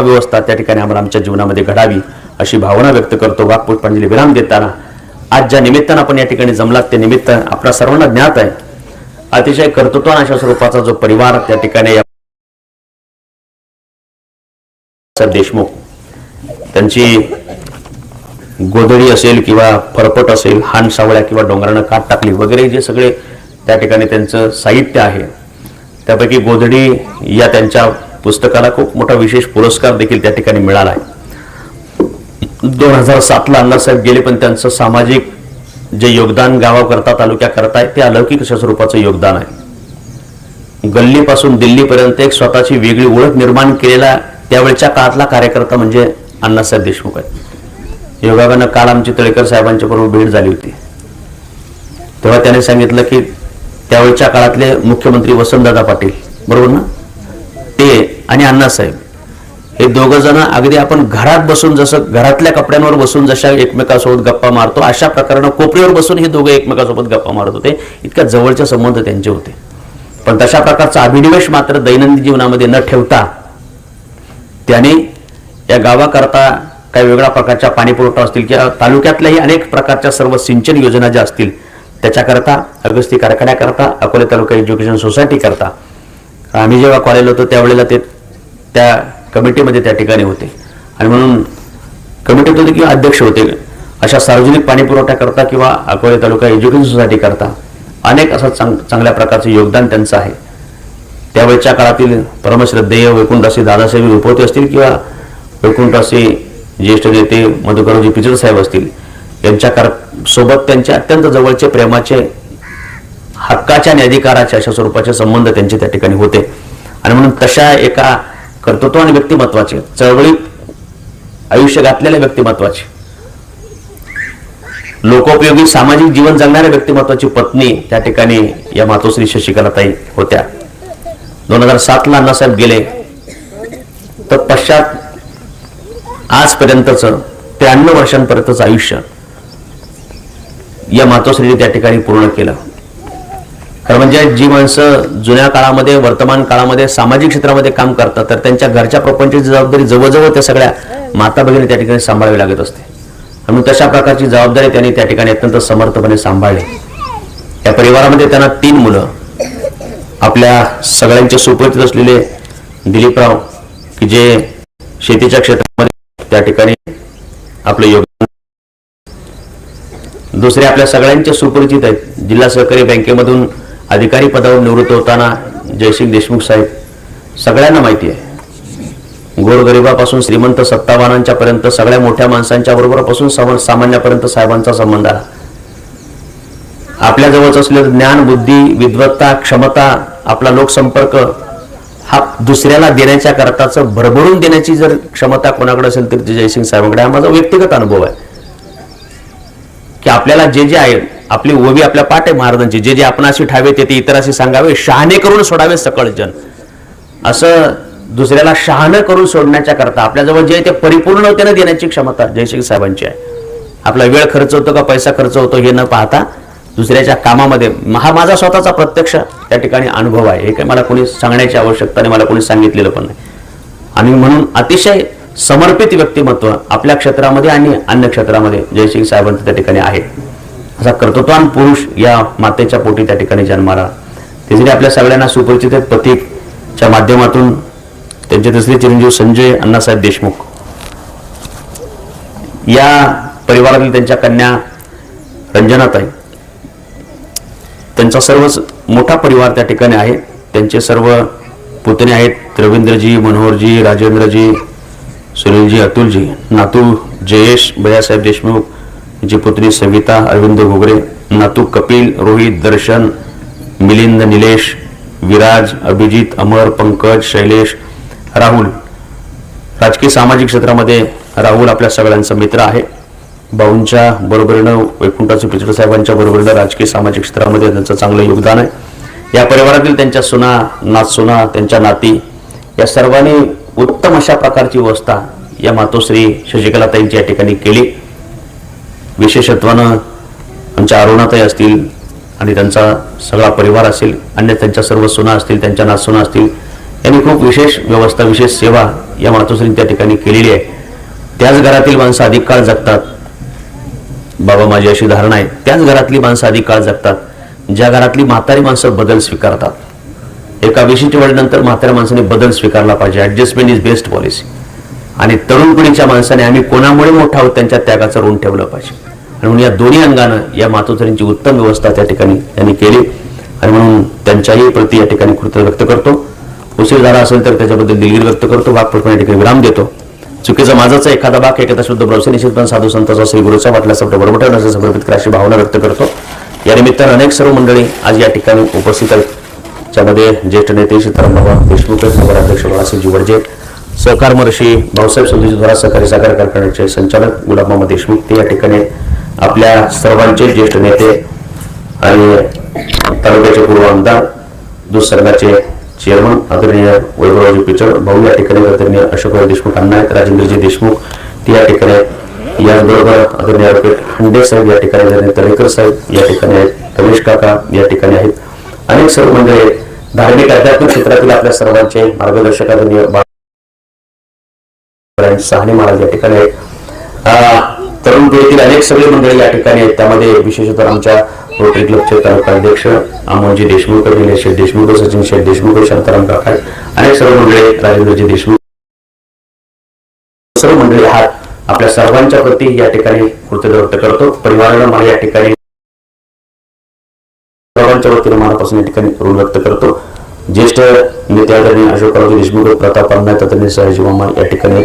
व्यवस्था त्या ठिकाणी आम्हाला आमच्या जीवनामध्ये घडावी अशी भावना व्यक्त करतो. वाकपुष्पांजली विराम देताना आज ज्या निमित्तानं आपण या ठिकाणी जमलात ते निमित्त आपल्या सर्वांना ज्ञात आहे. अतिशय कर्तृत्वान अशा स्वरूपाचा जो परिवार त्या ठिकाणी देशमुख त्यांची गोधडी असेल किंवा फरफट असेल हान सावळ्या किंवा डोंगरानं काट टाकली वगैरे जे सगळे त्या ठिकाणी त्यांचं साहित्य आहे. त्यापैकी गोधडी या त्यांच्या पुस्तकाला खूप मोठा विशेष पुरस्कार देखील त्या ठिकाणी मिळाला आहे. दोन हजार सातला अण्णासाहेब गेले पण त्यांचं सामाजिक जे योगदान गावाकरता तालुक्याकरता आहे ते अलौकिक अशा स्वरूपाचं योगदान आहे. गल्लीपासून दिल्लीपर्यंत एक स्वतःची वेगळी ओळख निर्माण केलेला त्यावेळच्या काळातला कार्यकर्ता म्हणजे अण्णासाहेब देशमुख आहे योगानं काल आमची तळेकर साहेबांच्या बरोबर भेट झाली होती. तेव्हा त्याने सांगितलं की त्यावेळच्या काळातले मुख्यमंत्री वसंतदादा पाटील बरोबर ना? ते आणि अण्णासाहेब हे दोघं जण अगदी आपण घरात बसून जसं घरातल्या कपड्यांवर बसून जशा एकमेकासोबत गप्पा मारतो अशा प्रकारानं कोपऱ्यावर बसून हे दोघं एकमेकासोबत गप्पा मारत होते. इतक्या जवळचे संबंध त्यांचे होते. पण तशा प्रकारचा अभिनिवेश मात्र दैनंदिन जीवनामध्ये न ठेवता त्याने या गावाकरता काही वेगळ्या प्रकारच्या पाणीपुरवठा असतील किंवा तालुक्यातल्याही अनेक प्रकारच्या सर्व सिंचन योजना ज्या असतील त्याच्याकरता अगस्ती कारखान्याकरता अकोले तालुका एज्युकेशन सोसायटी करता आम्ही जेव्हा कॉलेजला होतो त्यावेळेला ते त्या कमिटीमध्ये त्या ठिकाणी होते. आणि म्हणून कमिटीत होते किंवा अध्यक्ष होते. अशा सार्वजनिक पाणीपुरवठा करता किंवा अकोले तालुका एज्युकेशन सोसायटी करता अनेक असं चांग चांगल्या प्रकारचं योगदान त्यांचं आहे. त्यावेळच्या काळातील परमश्रद्धेय वैकुंठासी दादासाहेब रुपवते असतील किंवा वैकुंठासी ज्येष्ठ नेते मधुकरजी पिचड साहेब असतील यांच्याकर सोबत त्यांचे अत्यंत जवळचे प्रेमाचे हक्काच्या आणि अधिकाराच्या अशा स्वरूपाचे संबंध त्यांचे त्या ठिकाणी होते. आणि म्हणून तशा एका कर्तृत्व आणि व्यक्तिमत्वाचे. चळवळीत आयुष्य घातलेल्या व्यक्तिमत्वाचे. लोकोपयोगी सामाजिक जीवन जगणाऱ्या व्यक्तिमत्वाची पत्नी त्या ठिकाणी या मातोश्री शशिकलाताई होत्या. दोन हजार सातला अण्णासाहेब गेले. तर पश्चात आजपर्यंतच त्र्याण्णव वर्षांपर्यंतचं आयुष्य या मातोश्रीने त्या ठिकाणी पूर्ण केलं. खरं म्हणजे जी माणसं जुन्या काळामध्ये वर्तमान काळामध्ये सामाजिक क्षेत्रामध्ये काम करतात तर त्यांच्या घरच्या प्रपंचाची जबाबदारी जवळजवळ त्या सगळ्या माता भगिनी त्या ठिकाणी सांभाळावी लागत असते. म्हणून तशा प्रकारची जबाबदारी त्यांनी त्या ठिकाणी अत्यंत समर्थपणे सांभाळली. या परिवारामध्ये त्यांना तीन मुलं. आपल्या सगळ्यांचे सुपरिचित असलेले दिलीपराव की जे शेतीच्या क्षेत्रामध्ये त्या ठिकाणी आपलं योगदान दुसरे आपल्या सगळ्यांचे सुपरिचित आहेत. जिल्हा सहकारी बँकेमधून अधिकारी पदावर निवृत्त होताना जयसिंग देशमुख साहेब सगळ्यांना माहिती आहे. गोरगरिबापासून श्रीमंत सत्तावानांच्या पर्यंत सगळ्या मोठ्या माणसांच्या बरोबरपासून सम- सामान्यापर्यंत साहेबांचा संबंध आला. आपल्या जवळच असलेलं ज्ञान बुद्धी विद्वत्ता क्षमता आपला लोकसंपर्क हा दुसऱ्याला देण्याच्या करताचं भरभरून देण्याची जर क्षमता कोणाकडे असेल तर ते जयसिंग साहेबांकडे हा माझा व्यक्तिगत अनुभव आहे. की आपल्याला जे जे आहे आपली ओवी आपल्या पाठ आहे महाराजांची. जे जे आपण अशी ठावे ते ते इतराशी सांगावे. शहाणे करून सोडावे सकळ जन. असं दुसऱ्याला शहाणं करून सोडण्याच्या करता आपल्याजवळ जे आहे ते ना देण्याची क्षमता जयसिंग साहेबांची आहे. आपला वेळ खर्च होतो का पैसा खर्च होतो हे न पाहता दुसऱ्याच्या कामामध्ये हा माझा स्वतःचा प्रत्यक्ष त्या ठिकाणी अनुभव आहे. हे काही मला कोणी सांगण्याची आवश्यकता नाही मला कोणी सांगितलेलं पण नाही. आणि म्हणून अतिशय समर्पित व्यक्तिमत्व आपल्या क्षेत्रामध्ये आणि अन्य क्षेत्रामध्ये जयसिंग साहेबांचं त्या ठिकाणी आहे. असा कर्तृत्वान पुरुष या मातेच्या पोटी त्या ठिकाणी जन्माला. ते जरी आपल्या सगळ्यांना सुपरिचित प्रतीकच्या माध्यमातून त्यांचे दुसरे चिरंजीव संजय अण्णासाहेब देशमुख. या परिवारातील त्यांच्या कन्या रंजनाताई. त्यांचा सर्वच मोठा परिवार त्या ठिकाणी आहे. त्यांचे सर्व पुतणे आहेत रवींद्रजी मनोहरजी राजेंद्रजी सुनीलजी अतुलजी नातू जयेश भैयासाहेब देशमुख यांची पुत्री सविता अरविंद घोगरे नातू कपिल रोहित दर्शन मिलिंद निलेश विराज अभिजित अमर पंकज शैलेश राहुल. राजकीय सामाजिक क्षेत्रामध्ये राहुल आपल्या सगळ्यांचा मित्र आहे. भाऊंच्या बरोबरीनं वैकुंठाचे पिचड साहेबांच्या बरोबरीनं राजकीय सामाजिक क्षेत्रामध्ये त्यांचं चांगलं योगदान आहे. या परिवारातील त्यांच्या सुना नातसुना त्यांच्या नाती या सर्वांनी उत्तम अशा प्रकारची व्यवस्था या मातोश्री शशिकलाताईंची या ठिकाणी केली. विशेषत्वानं आमच्या अरुणाताई असतील आणि त्यांचा सगळा परिवार असेल अन्य त्यांच्या सर्व सुना असतील त्यांच्या नातसुना असतील यांनी खूप विशेष व्यवस्था विशेष सेवा या मातोश्रींनी त्या ठिकाणी केलेली आहे. त्याच घरातील माणसं अधिक काळ जगतात. बाबा माझी अशी धारणा आहे त्याच घरातली माणसं अधिक काळ जगतात ज्या घरातली म्हातारी माणसं बदल स्वीकारतात. एका विशिष्ट वेळेनंतर म्हाताऱ्या माणसाने बदल स्वीकारला पाहिजे. ऍडजस्टमेंट इज बेस्ट पॉलिसी आणि तरुण पिढीच्या माणसाने आम्ही कोणामुळे मोठा आहोत त्यांच्या त्यागाचं ऋण ठेवलं पाहिजे. आणि म्हणून या दोन्ही अंगानं या मातोश्रींची उत्तम व्यवस्था त्या ठिकाणी त्यांनी केली. आणि म्हणून त्यांच्याही प्रती या ठिकाणी कृतज्ञता व्यक्त करतो. उशीर झाला असेल तर त्याच्याबद्दल दिलगिरी व्यक्त करतो. भाग पडून या ठिकाणी विराम देतो. चुकीचा माझाचा एखादा भाग एखादा शुद्ध ब्रवसे निश्चितपणे साधू संताचा श्री गुरुचा वाटला सबट बरोबर ठेवण्याचा समर्पित करा अशी भावना व्यक्त करतो. या निमित्तानं अनेक सर्व मंडळी आज या ठिकाणी उपस्थित आहेत. त्यामध्ये ज्येष्ठ नेते सीताराम बाबा देशमुख नगराध्यक्ष बाळासाहेबजी वडजे सहकार महर्षी भाऊसाहेब संधीजी द्वारा सहकारी साखर कारखान्याचे संचालक गुलाबमामा देशमुख ते या ठिकाणी आपल्या सर्वांचे ज्येष्ठ नेते आणि तालुक्याचे पूर्व आमदार दूध संघाचे चेअरमन आदरणीय वैभवराजी पिचड भाऊ या ठिकाणी आदरणीय अशोकराव देशमुख अण्णा आहेत राजेंद्रजी देशमुख ते या ठिकाणी आहेत याचबरोबर आदरणीय ॲडव्होकेट हंडे साहेब या ठिकाणी आदरणीय तळेकर साहेब या ठिकाणी आहेत रमेश काका या ठिकाणी आहेत अनेक सर्व मंडळी आहेत. धार्मिक आध्यात्मिक क्षेत्रातील आपल्या सर्वांचे मार्गदर्शक आदरणीय बा- सहाने महाराज या ठिकाणी आहेत तरुण पिढीतील अनेक सगळे मंडळी या ठिकाणी आहेत. त्यामध्ये विशेषतः आमच्या रोटरी क्लबचे तालुका अध्यक्ष अमोलजी देशमुख निलेश शेठ देशमुख सचिन शेठ देशमुख शांताराम काकाड अनेक सर्व मंडळी आहेत. राजेंद्रजी देशमुख. सर्व मंडळी आहात आपल्या सर्वांच्या प्रती या ठिकाणी कृतज्ञ व्यक्त करतो. परिवाराला मला या ठिकाणी सर्वांच्या वतीनं मनापासून या ठिकाणी ऋण व्यक्त करतो. ज्येष्ठ नेते आदरणीय अशोकरावजी देशमुख प्रताप अण्णा तत्नी सयाजी या ठिकाणी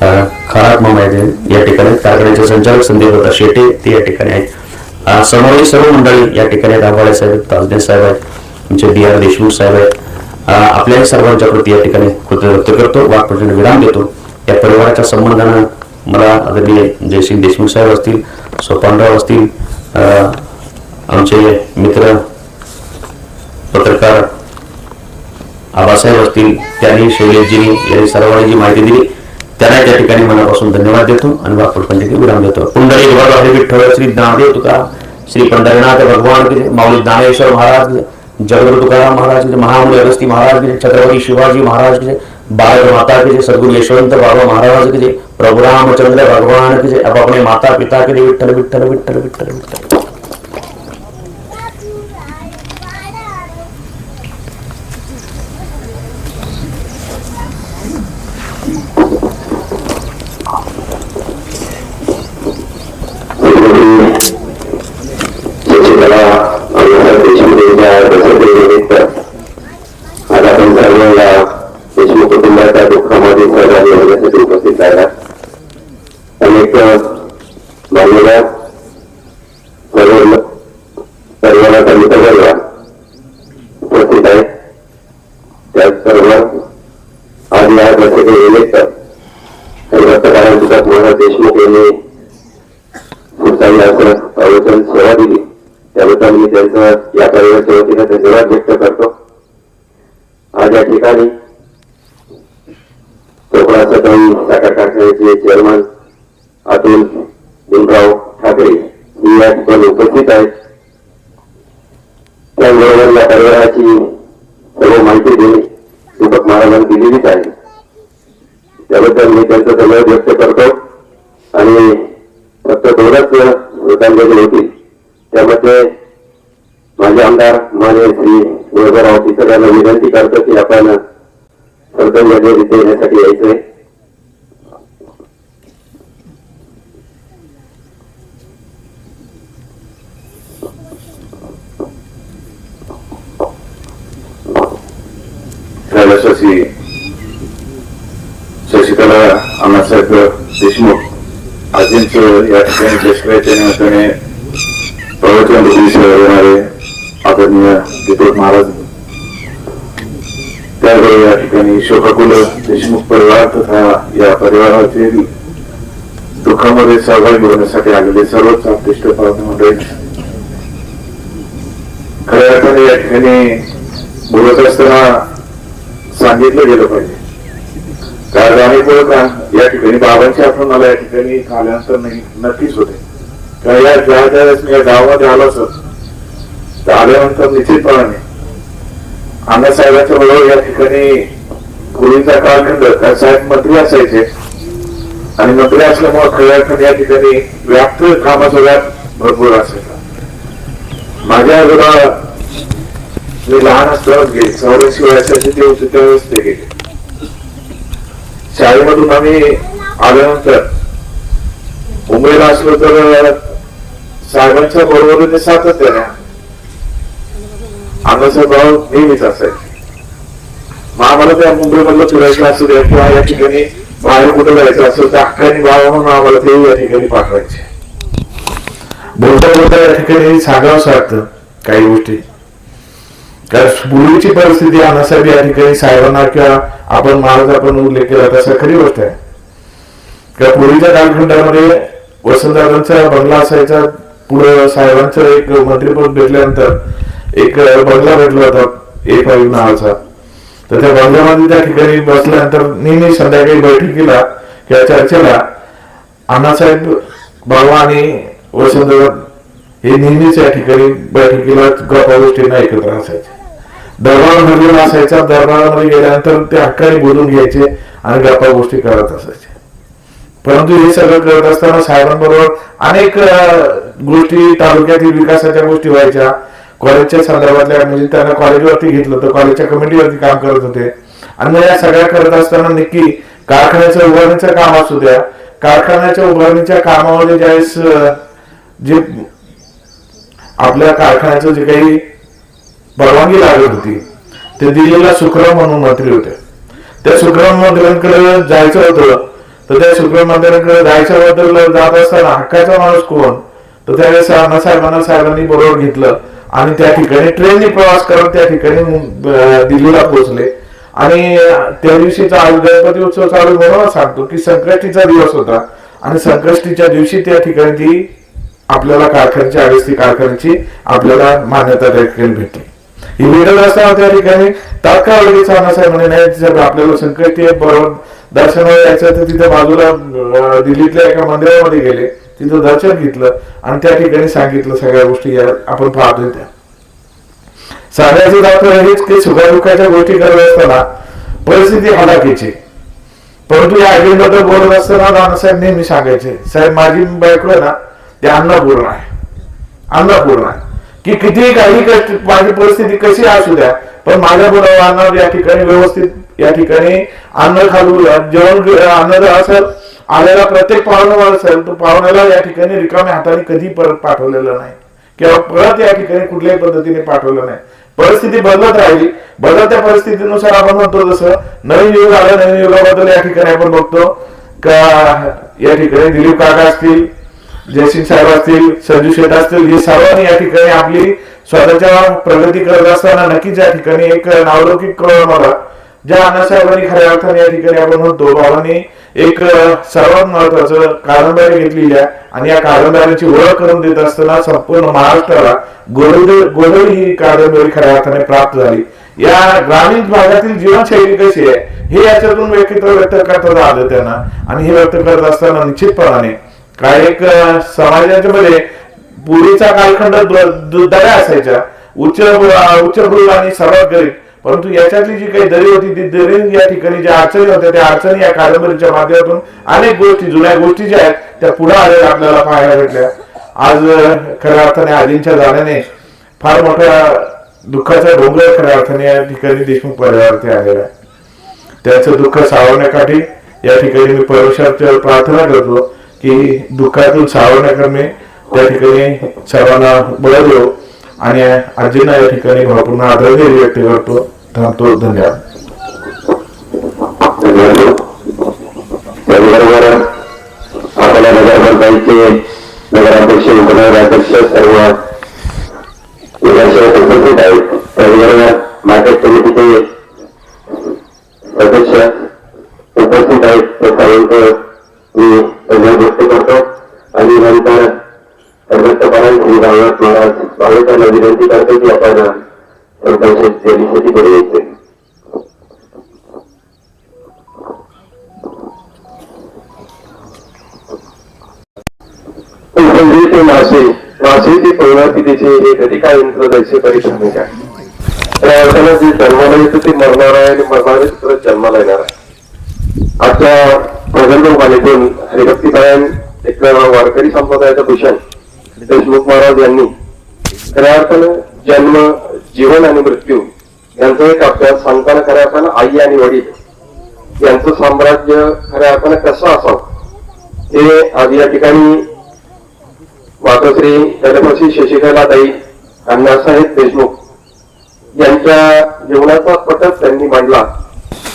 खराब मामा आहेत या ठिकाणी कारखान्याचे संचालक संदीप दत्ता शेटे ते या ठिकाणी आहेत समोरही सर्व मंडळी या ठिकाणी दाभाडे साहेब आहेत, ताजने साहेब आहेत आमचे डी आर देशमुख साहेब आहेत आपल्या सर्वांच्या प्रती या ठिकाणी कृत्य व्यक्त करतो वाघपटून विराम देतो या परिवाराच्या संबंधानं मला आदरणीय जयसिंग देशमुख साहेब असतील सोपानराव असतील अं, आमचे मित्र पत्रकार आबासाहेब असतील त्यांनी शैलेशजींनी यांनी सर्वांनी जी माहिती दिली त्यांना त्या ठिकाणी मनापासून धन्यवाद देतो आणि वापर पंचायती विराम देतो. पुंडरी भगवान विठ्ठल श्री ज्ञानदेव तुका श्री पंढरीनाथ भगवान की माऊली ज्ञानेश्वर महाराज की तुकाराम महाराज की जय, अगस्ती महाराज की छत्रपती शिवाजी महाराज की जय माता के जय सदगुरु यशवंत बाबा महाराज के प्रभु रामचंद्र भगवान के अपने माता पिता के विठ्ठल विठ्ठल विठ्ठल विठ्ठल विठ्ठल शिक्षकाला अण्णासाहेब देशमुख यांच्या दशकेनिमित्त आज आपण सर्व या देशमुख कुटुंबाच्या दुःखामध्ये सहभागी होण्यासाठी उपस्थित राहिला अनेक मान्यवर सर्व परिवाराचा मित्रवर्ग उपस्थित आहे त्याचबरोबर आज या दशकेनिमित्त रक्तकारण तुकात महाराज देशमुख यांनी खूप चांगलं असं प्रवचन सेवा दिली त्याबद्दल मी त्यांचं या परिवाराच्या वतीनं धन्यवाद व्यक्त करतो आज या ठिकाणी चोपडा सदन साखर कारखान्याचे चेअरमन अतुल भीमराव ठाकरे ही या ठिकाणी उपस्थित आहेत. त्याचबरोबर या परिवाराची सर्व माहिती देणे दीपक महाराजांनी दिलेलीच आहे. त्याबद्दल मी त्यांचं सगळं व्यक्त करतो आणि फक्त दोनच श्रोतांमध्ये होतील त्यामध्ये माझे आमदार माने श्री गुरुगाराव ऑफिसर विनंती करतो की आपण कर्तव्य श्रोतांमध्ये येण्यासाठी यायचंय. कैलासाची शशिकला अण्णासाहेब देशमुख. आजींचं या ठिकाणी देशकाच्या तथा या परिवारातील दुःखामध्ये सहभागी होण्यासाठी आलेले सर्वच आपतिष्ट मंडळी. खऱ्या अर्थाने या ठिकाणी बोलत असताना सांगितलं गेलं पाहिजे. कारण अनेक वेळ का या ठिकाणी बाबांची आठवण मला या ठिकाणी आल्यानंतर नाही नक्कीच होते. कारण या ज्या ज्यावेळेस मी या गावामध्ये आलो असत तर आल्यानंतर निश्चितपणाने अण्णासाहेबांच्या बरोबर या ठिकाणी पूर्वीचा कालखंड त्या साहेब मंत्री असायचे. आणि मंत्री असल्यामुळे खऱ्या या ठिकाणी व्याप्त कामाचा व्याप भरपूर असायचा. माझ्या आजोबा मी लहान असतानाच गेले. चौऱ्याऐंशी वर्षाचे ते होते त्यावेळेस ते गेले. शाळेमधून आम्ही आल्यानंतर मुंबईला असलो तर साहेबांच्या बरोबर सातत्याने आमचा भाव नेहमीच असायचे. आम्हाला त्या मुंबईमधलं फिरायचं असू द्या किंवा या ठिकाणी बाहेर कुठं जायचं असेल तर अख्खानी बाबा म्हणून आम्हाला ते या ठिकाणी पाठवायचे. बोलता बोलता या ठिकाणी सांगावंच वाटतं काही गोष्टी. कारण पूर्वीची परिस्थिती अनासाहेब या ठिकाणी साहेबांना किंवा आपण महाराज आपण उल्लेख केला तसा खरी गोष्ट आहे. किंवा पूर्वीच्या कालखंडामध्ये वसंतदादांचा बंगला असायचा पुढे साहेबांचं एक मंत्रीपद भेटल्यानंतर एक बंगला भेटला होता एक वायू नावाचा. तर त्या बंगल्यामध्ये त्या ठिकाणी बसल्यानंतर नेहमी संध्याकाळी बैठकीला किंवा चर्चेला अण्णासाहेब बाबा आणि वसंतदादा हे नेहमीच या ठिकाणी बैठकीला गप्पा गोष्टींना एकत्र असायचे. दरबार भरलेला असायचा दरबारामध्ये गेल्यानंतर ते हक्काने बोलून घ्यायचे आणि गप्पा गोष्टी करत असायचे. परंतु हे सगळं करत असताना साहेबांबरोबर अनेक गोष्टी तालुक्यातील विकासाच्या गोष्टी व्हायच्या. कॉलेजच्या संदर्भातल्या म्हणजे त्यांना कॉलेजवरती घेतलं होतं कॉलेजच्या कमिटीवरती काम करत होते. आणि या सगळ्या करत असताना नक्की कारखान्याचं उभारणीचं काम असू द्या कारखान्याच्या उभारणीच्या कामामध्ये ज्यावेळेस जे आपल्या कारखान्याचं जे काही परवानगी लागत होती ते दिल्लीला सुखराम म्हणून मंत्री होते. त्या सुखराम मंत्र्यांकडे जायचं होतं तर त्या सुखराम मंत्र्यांकडे जायच्या बद्दल जात असताना हक्काचा माणूस कोण? तर त्यावेळेस अण्णासाहेबांना साहेबांनी बरोबर घेतलं. आणि त्या ठिकाणी ट्रेनने प्रवास करत त्या ठिकाणी दिल्लीला पोहोचले. आणि त्या दिवशीचा आज गणपती उत्सव चालू म्हणून सांगतो की संकष्टीचा दिवस होता. आणि संकष्टीच्या दिवशी त्या ठिकाणी ती आपल्याला कारखान्याची आडस्ती कारखान्याची आपल्याला मान्यता त्या ठिकाणी भेटली. ही वेगळं असताना त्या ठिकाणी तात्काळ लगेच अण्णासाहेब म्हणे नाही जर आपल्याला संकट बरोबर. दर्शनाला यायचं तर तिथे बाजूला दिल्लीतल्या एका मंदिरामध्ये गेले. तिथं दर्शन घेतलं आणि त्या ठिकाणी सांगितलं सगळ्या गोष्टी या आपण पाहतोय त्या. सांगायचं दाखलं हेच की सुखदुःखाच्या गोष्टी करत असताना परिस्थिती हलाखीची परंतु या आयडीबद्दल बोलत असताना नानासाहेब नेहमी सांगायचे साहेब माझी बायको आहे ना ते अन्नपूर्ण आहे. अन्नपूर्ण आहे. की कितीही काही कष्ट माझी परिस्थिती कशी असू द्या पण माझ्या मुलांना या ठिकाणी व्यवस्थित या ठिकाणी अन्न खालू जेवण अन्न जर असेल आलेला प्रत्येक पाहुणा असेल तो पाहुण्याला या ठिकाणी रिकाम्या हाताने कधी परत पाठवलेलं नाही. किंवा परत या ठिकाणी कुठल्याही पद्धतीने पाठवलं नाही. परिस्थिती बदलत राहिली. बदलत्या परिस्थितीनुसार आपण म्हणतो जसं नवीन युग आलं नवीन युगाबद्दल या ठिकाणी आपण बघतो. का या ठिकाणी दिलीप काका असतील जयसिंग साहेब असतील संजू शेठ असतील हे सर्वांनी या ठिकाणी आपली स्वतःच्या प्रगती करत असताना नक्कीच या ठिकाणी एक नावलौकिक कळ मला ज्या अण्णासाहेबांनी खऱ्या अर्थाने या ठिकाणी आपण म्हणतो बाबांनी एक सर्वात महत्वाचं कादंबरी घेतलेली आहे. आणि या कादंबरीची ओळख करून देत असताना संपूर्ण महाराष्ट्राला गोडवली गोडवली ही कादंबरी खऱ्या अर्थाने प्राप्त झाली. या ग्रामीण भागातील जीवनशैली कशी आहे हे याच्यातून व्यक्तित्व व्यक्त करता आलं त्यांना. आणि हे व्यक्त करत असताना निश्चितपणाने काय एक समाजाच्या मध्ये पूर्वीचा कालखंड द- असायच्या. उच्च उच्चभ्रू आणि सर्वात गरीब परंतु याच्यातली जी काही दरी होती ती दरी या ठिकाणी ज्या अडचणी होत्या त्या अडचणी या कादंबरीच्या माध्यमातून अनेक गोष्टी जुन्या गोष्टी ज्या आहेत त्या पुढे आलेल्या आपल्याला पाहायला भेटल्या. आज खऱ्या अर्थाने आजींच्या जाण्याने फार मोठ्या दुःखाचा डोंगर खऱ्या अर्थाने या ठिकाणी देशमुख परिवारावरती आलेला आहे. त्याचं दुःख सावरण्यासाठी या ठिकाणी मी परमेश्वराच्या प्रार्थना करतो की दुःखातून सावरण्याकरणे त्या ठिकाणी सर्वांना बळ देऊ आणि आजींना या ठिकाणी भावपूर्ण आदरणीय व्यक्त करतो. थांबतो धन्यवाद. त्याचबरोबर आपल्या नगरपंचायतचे नगराध्यक्ष उपनगराध्यक्ष सर्व नगरसेवक उपस्थित आहेत. त्याचबरोबर मार्केट समितीचे अध्यक्ष उपस्थित आहेत. त्या सर्वांचं मी धन्यवाद व्यक्त करतो. आणि नंतर रामनाथ महाराज बाळूकांना विनंती करतो की आपण सरपंच जलीसाठी ते मासे मासेची प्रवृत्ती त्याचे हे परिश्रमिक आहे त्या अर्थानं जे जन्माला येतं ते मरणार आहे आणि मरणारे परत जन्माला येणार आहे. आजच्या प्रबंधकालीतून हरिभक्तीपरायण एक वारकरी संप्रदायाचा भूषण देशमुख महाराज यांनी. खऱ्या अर्थानं जन्म जीवन आणि मृत्यू यांचा एक अभ्यास सांगताना खऱ्या अर्थानं आई आणि वडील यांचं साम्राज्य खऱ्या अर्थानं कसं असावं? हे आज या ठिकाणी मातोश्री जलपती शशिकला ताई अण्णासाहेब देशमुख यांच्या जीवनाचा पटक त्यांनी मांडला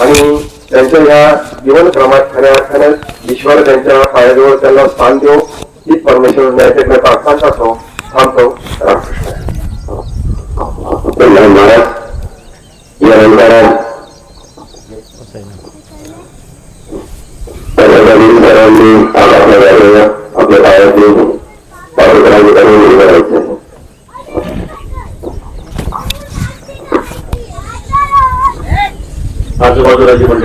आणि त्यांच्या या जीवनक्रमात खऱ्या अर्थानं ईश्वर त्यांच्या पायाजवळ त्यांना स्थान देऊ ही परमेश्वर न्यायाच्या प्रार्थना करतो थांबतो. रामकृष्ण. पाठोपाठ करून उभं राहायचं आजूबाजूला जी मंडळी